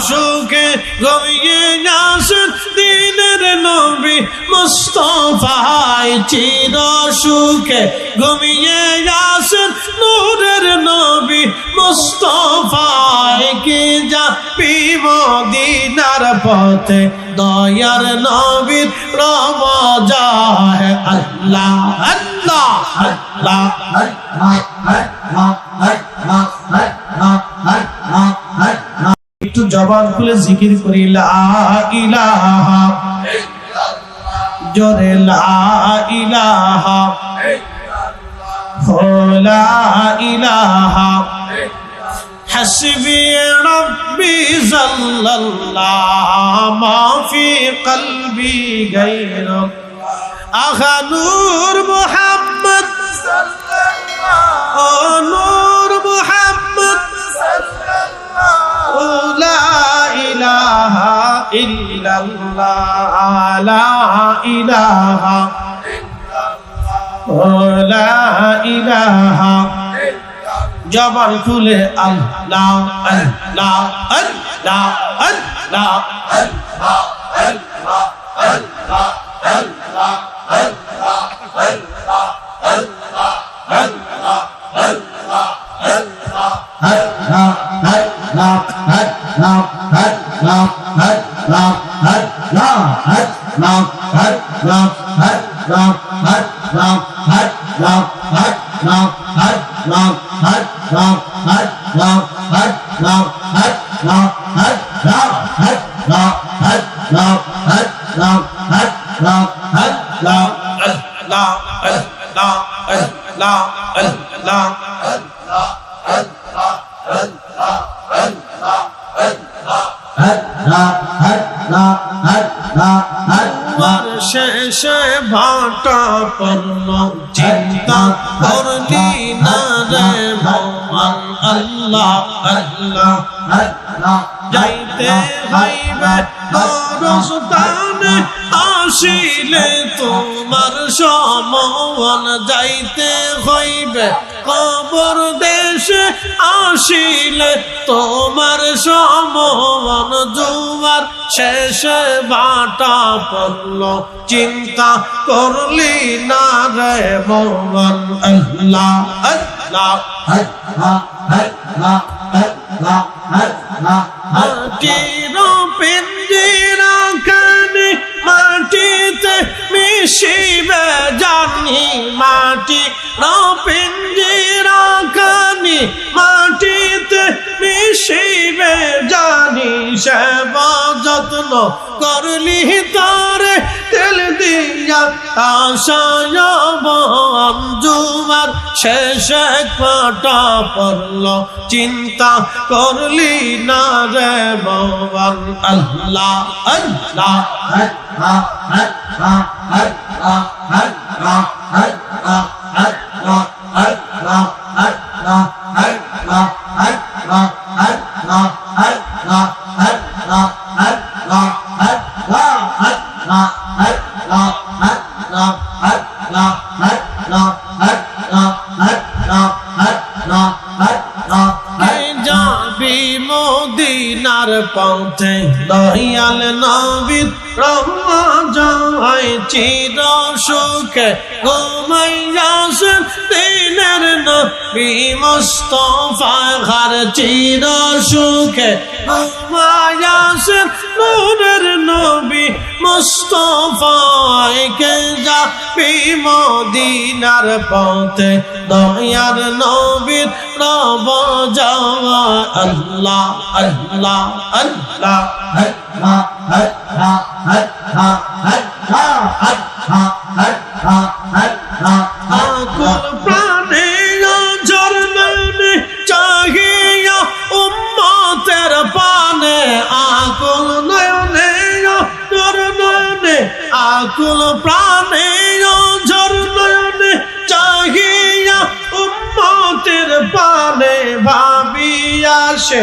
সুখে ঘুমিয়ে আসেন দিনের নবী মুস্তফায় চির সুখে ঘুমিয়ে আসেন নূরের নবী মুস্তফায় কে যা মদিনার পথে দয়ার নবীর রব যায় আল্লাহ আল্লাহ আল্লাহ একটু জবান খুলে জিকির করি লা ইলাহা জোরে লা ইলাহা হো লা ইলাহা حسبي ربي صلى الله ما في قلبي غيرك أخا نور محمد أو illallah la ilaha la ilaha জবান খুলে আল্লাহ আল্লাহ আল্লাহ আল্লাহ আল্লাহ আল্লাহ আল্লাহ আল্লাহ আল্লাহ। লাও হ্যাঁ লাও হ্যাঁ লাও লাও লাও লাও লাও শেষে ভাটা পড়ল চিন্তা করলি না রে ভগবান আল্লাহ আল্লাহ আল্লাহ যাইতে হইবে দরস্তা দরস্তানে আসিলে তোমার সমন যাইতে হইবে কবর দেশে আসিলে তোমার সমন জুয়ার শেষে বাটা পড়ল চিন্তা করলি না রে মোহন আল্লাহ আল্লাহ পিঞ্জিরা মিশিবে জানি মাটি পিঞ্জিরা কানি মাটিতে মিশিবে জানি সেব যত্ন করলি তেল দিয়া আশায় জুমার শেষে কাটা পড়ল। চিন্তা করলি না রে ভগবান আল্লাহ আল্লাহ। যাবি মদিনার পথে দয়াল নবীর রহমায় চির সুখে ঘুমাইয়াছেন দিনের নবী মুস্তফা ঘর চির সুখে ঘুমাইয়াছেন নূরের নবী মুস্তফায় কে যাবি মদিনার পথে দয়ার নবীর রব যাওয়া আল্লাহ আল্লাহ আল্লাহ চাহিয়া উম্মতের পানে আকুল ব্যাকুল প্রাণে চাহি উম্মতের পানে ভাবিয়া সে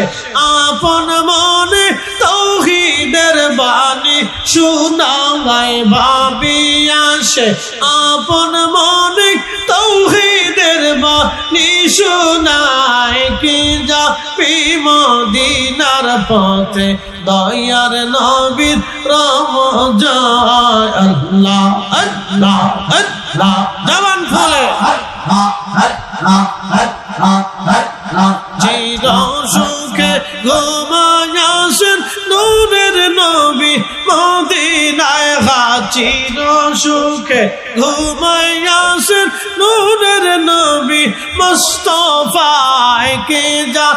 আপন মনে তৌহিদের বাণী শোনায় ভাবিয়া সে আপন মনে তৌহিদের বাণী শোনায় কি যা মদিনার পথে দয়ার নবীর রম জয় আল্লাহ আল্লাহ আল্লাহ জবান ফলে চির সুখে ঘুমায়াসেন নূরের নবী মদিনায় চির সুখে ঘুমায়াসেন নূরের নবী মুস্তফায় কে যা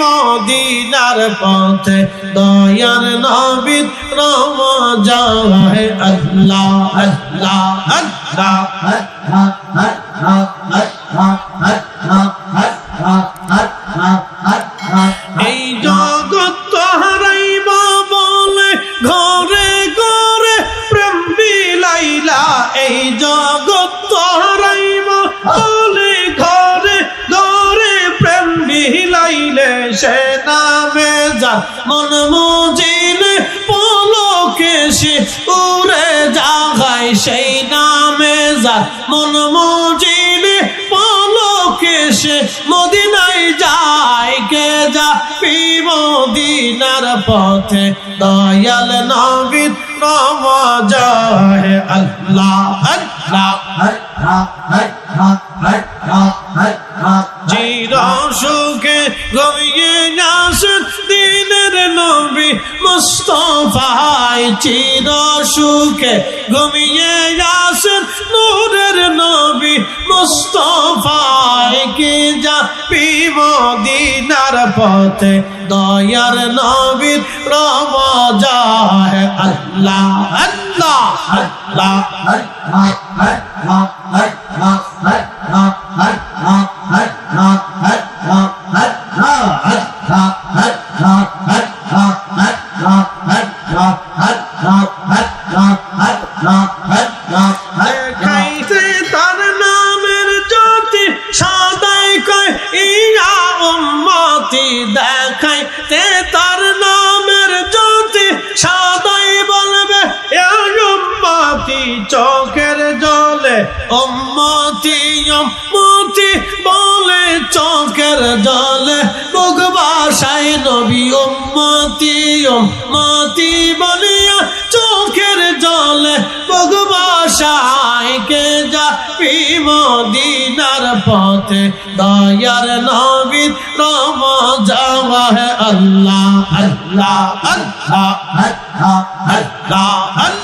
মদিনার পথে দয়ার নবী রম যায় আল্লাহ আল্লাহ আল্লাহ এই মন মজিলে পলকে সে উড়ে জাগায় সেই নামে যা মন মজিলে পলকে সে মদিনায় যায়। কে যা পি মদিনার পথে? দয়াল নবীর নম যায় আল্লাহ আল্লাহ চির চির সুখে ঘুমিয়ে আসেন নূরের নবী মুস্তফায় কি যা পিব দিনার পথে? দয়ার নবীর রব যায় আল্লাহ আল্লাহ আল্লাহ দেখাইতে চোখের জলে, উম্মতি বলে চোখের জলে। মুখ বাসায় নবী, উম্মতি উম্মতি বলিয়া চোখের জলে। মুখ বাসায় কে যা মদিনার পথে? দয়ার নবীর রম যাওয়া হে আল্লাহ আল্লাহ আল্লাহ আল্লাহ আল্লাহ।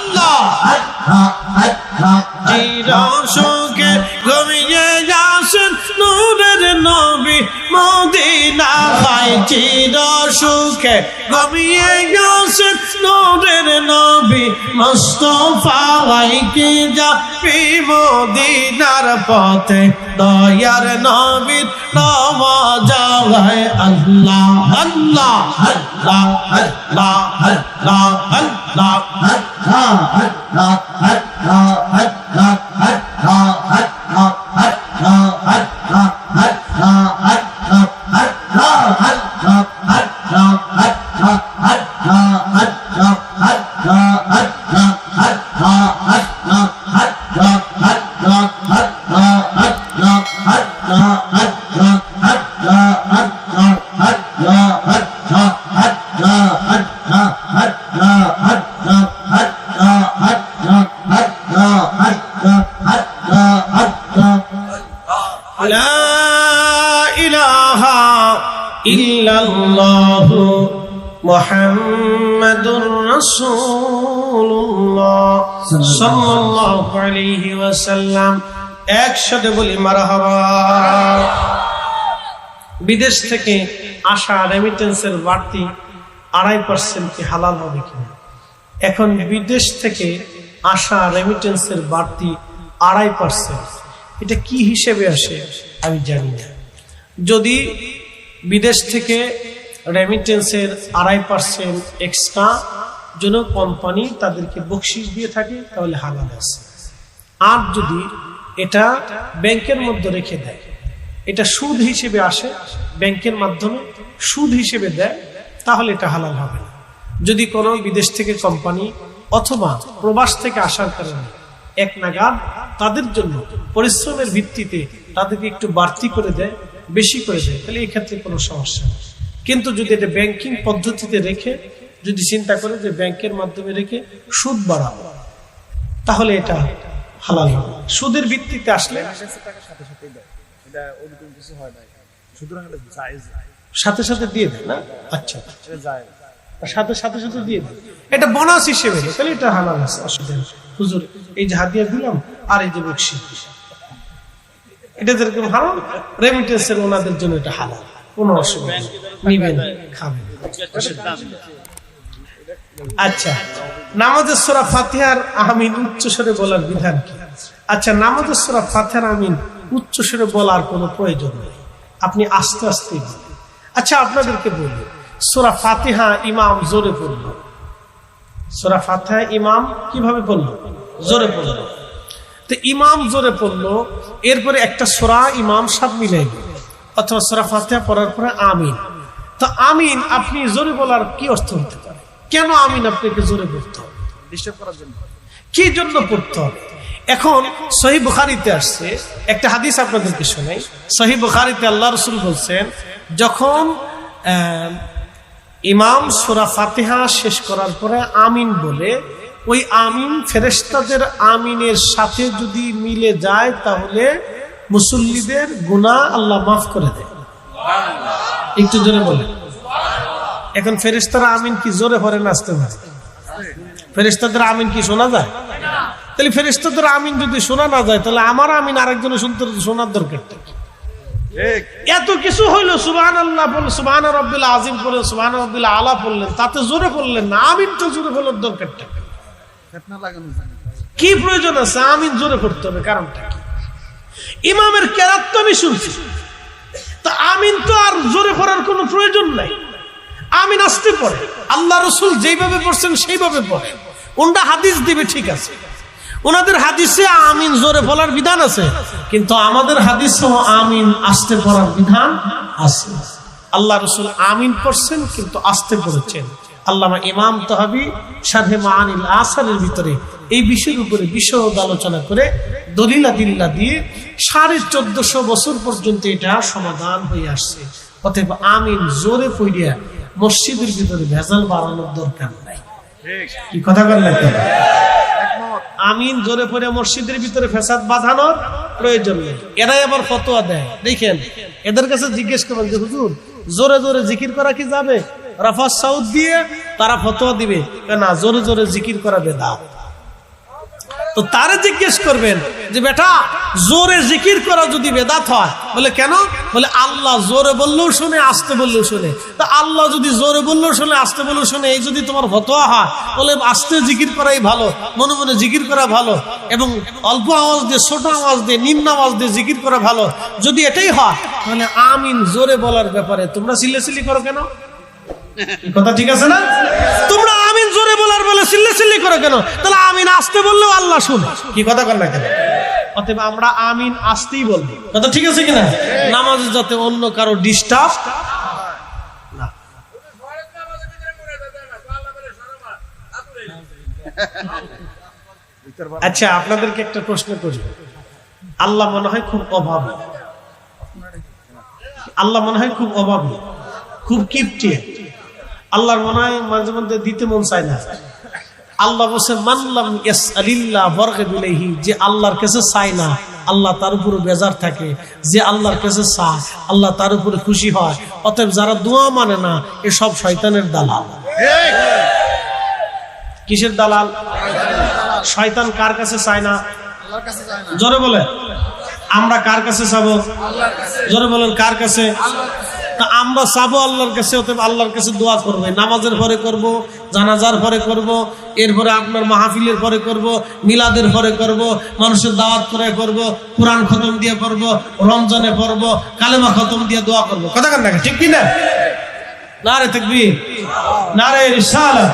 চির সুখে ঘুমিয়ে আসেন নূরের নবী মুস্তফাই কি যা পি মদিনার পথে। দয়ার নবীর নম যাওয়ায় আল্লাহ আল্লাহ আল্লাহ আল্লাহ আল্লাহ আল্লাহ لا মোহাম্মদুর রাসূলুল্লাহ সাল্লাল্লাহু আলাইহি ওয়াসাল্লাম একসাথে বলি, মারহাবা। বিদেশ থেকে আসা রেমিটেন্সের বাড়তি আড়াই পার্সেন্ট কি হালাল হবে কিনা? এখন বিদেশ থেকে আসা রেমিটেন্সের বাড়তি আড়াই পার্সেন্ট এটা কি হিসেবে আসে আমি জানি না। যদি বিদেশ থেকে রেমিটেন্সের আড়াই পার্সেন্ট এক্সট্রা জন্য কোম্পানি তাদেরকে বকশিস দিয়ে থাকে, তাহলে হালাল আছে। আর যদি এটা ব্যাংকের মধ্যে রেখে দেয়, এটা সুদ হিসেবে আসে, ব্যাংকের মাধ্যমে সুদ হিসেবে দেয়, তাহলে এটা হালাল হবে না। যদি কোনো বিদেশ থেকে কোম্পানি অথবা প্রবাস থেকে আসার কারণে এক নাগাদ তাদের জন্য পরিশ্রমের ভিত্তিতে তাদেরকে একটু বাড়তি করে দেয়, বেশি করে দেয়, তাহলে এক্ষেত্রে কোনো সমস্যা নেই। কিন্তু যদি এটা ব্যাংকিং পদ্ধতিতে রেখে, যদি চিন্তা করে যে ব্যাংকের মাধ্যমে রেখে সুদ বাড়াবো, তাহলে এটা হালাল হবে। সুদের ভিত্তিতে আসলে সাথে সাথে দিয়ে দেয় না? আচ্ছা। সাথে সাথে সাথে দিয়ে দেয় এটা বোনাস হিসেবে তাহলে এটা হালাল আছে, অসুবিধা হুজুর, এই যে হাদিয়া দিলাম, আর এই যে বকশি এটা যেরকম হালাল রেমিটেন্সের ওনাদের জন্য এটা হালাল। কোনো অসুবিধা নিবেন খাবেন। আচ্ছা নামাজের সোরা ফাতিহার আমিন উচ্চ স্বরে বলার বিধান কি? আচ্ছা নামাজের সোরা ফাতিহার আমিন উচ্চ স্বরে বলার কোনো প্রয়োজন নেই। আপনি আস্তে আস্তে। আচ্ছা আপনাদেরকে বলি সোরা ফাতিহা ইমাম জোরে পড়ল সোরা ফাতিহা ইমাম কীভাবে পড়ল জোরে পড়ল তো ইমাম জোরে পড়ল এরপরে একটা সোরা ইমাম সব মিলাইল। অথবা সোরা ফাতিহা পড়ার পরে আমিন। তো আমিন আপনি জোরে বলার কি অর্থ হতে পারে? কেন আমিন আপনাকে জোরে পড়তে হবে? ডিস্টার্ব করার জন্য। কি জন্য পড়তে হবে? এখন সহি বুখারিতে আসছে একটা হাদিস আপনাদেরকে শোনাই। সহি বুখারিতে আল্লাহ রসুল বলছেন যখন ইমাম সুরা ফাতিহা শেষ করার পরে আমিন বলে ওই আমিন ফেরেশতাদের আমিনের সাথে যদি মিলে যায় তাহলে মুসল্লিদের গুনাহ আল্লাহ মাফ করে দেয়। একটু জোরে বলে এখন ফেরেশতারা আমিন কি জোরে পড়ে নাচতে পারে? ফেরেস্তাদের আমিন কি শোনা যায়? তাহলে ফেরেস্তাদের আমিন যদি শোনা না যায় তাহলে আমার আমিন আরেকজনের শুনতে শোনার? ঠিক এত কিছু হইল সুবাহান আল্লাহ বললেন সুবাহান রব্বিল আজিম বললেন সুবাহান রব্বিল আলা বললেন তাতে জোরে বললেন না আমিন তো জোরে বলার দরকারটা কি প্রয়োজন আছে? আমিন জোরে করতে হবে কারণটা কি? ইমামের কেরাত তো আমি শুনছি। তা আমিন তো আর জোরে পড়ার কোনো প্রয়োজন নাই। আমিন আসতে পড়ে। আল্লাহ রসুল যেইভাবে পড়ছেন সেইভাবে পড়ে। ওনটা হাদিস দিবে ঠিক আছে। ওনাদের হাদিসে আমিন জোরে বলার বিধান আছে। কিন্তু আমাদের হাদিসে আমিন আসতে পড়ার বিধান আছে। আল্লাহ রসুল আমিন পড়ছেন কিন্তু আসতে পড়েছেন। আল্লামা ইমাম তহাবি সাধে মানিল আসারের ভিতরে এই বিষয়ের উপরে বিশদ আলোচনা করে দলিলা দিল্লা দিয়ে সাড়ে চোদ্দশো বছর পর্যন্ত এটা সমাধান হয়ে আসছে। অতএব আমিন জোরে পড়িয়া মসজিদের ভিতরে ভেজাল বাড়ানোর দরকার নাই। কি কথা বল না কেন? একমত আমিন জোরে মসজিদের ভিতরে ফেসাদ বাঁধানোর প্রয়োজন নেই। এরাই আবার ফতোয়া দেয়। দেখেন, এদের কাছে জিজ্ঞেস করবেন যে, হুজুর, জোরে জোরে জিকির করা কি যাবে? রাফাজ সাউদ দিয়ে তারা ফতোয়া দিবে। না, জোরে জোরে জিকির করা বেদাত। তো তারে জিজ্ঞেস করবেন যে, বেটা, জোরে জিকির করা যদি বেদাত হয়। বলে, কেন? বলে, আল্লাহ জোরে বললেও শুনে, আসতে বললেও শুনে। তা আল্লাহ যদি জোরে বললেও শুনে, আসতে বললেও শুনে, এই যদি তোমার ফতোয়া হয়, বলে, আসতে জিকির করাই ভালো, মনে মনে জিকির করা ভালো এবং অল্প আওয়াজ দিয়ে, ছোট আওয়াজ দিয়ে, নিম্ন আওয়াজ দিয়ে জিকির করা ভালো। যদি এটাই হয়, তাহলে আমিন জোরে বলার ব্যাপারে তোমরা সিলেসিলি করো কেন? কথা ঠিক আছে না? তোমরা জোরে বলার বলে সিল্লে সিল্লি করো কেন? তাহলে আমিন আসতে বললেও আল্লাহ শুন। কি কথা কর না কেন? অতএব আমরা আমিন আসতেই বলব। কথা ঠিক আছে কিনা? নামাজে যাতে অন্য কারও ডিস্টার্ব আচ্ছা আপনাদেরকে একটা প্রশ্ন করি। আল্লাহ মনে হয় খুব অভাবী। আল্লাহ মনে হয় খুব অভাবী। খুব কিপটে। আল্লাহর মনে হয় মাঝে মধ্যে দিতে মন চায় না। আল্লাহ বসে মানলাম ইয়াস আলিল্লাহ বর্গে বিলেহি যে আল্লাহর কাছে চায় না, আল্লাহ তার উপরে বেজার থাকে। যে আল্লাহর কাছে চায়, আল্লাহ তার উপরে খুশি হয়। অতএব যারা দোয়া মানে না, এসব শয়তানের দালাল। কিসের দালাল? শয়তান কার কাছে চায় না? জোরে বলে আমরা কার কাছে চাবো? জোরে বলেন, কার কাছে? তা আমরা চাবো আল্লাহর কাছে আল্লাহর কাছে দোয়া করব। নামাজের পরে করব, জানাজার পরে করব, এরপরে আপনার মাহফিলের পরে করব, মিলাদের পরে করব, মানুষের দাওয়াত করে করব, কোরআন খতম দিয়ে করব, রমজানে করব কালেমা খতম দিয়ে দোয়া করব। কথা কেন না ঠিক কিনা? না নারে না নারে রিসালাত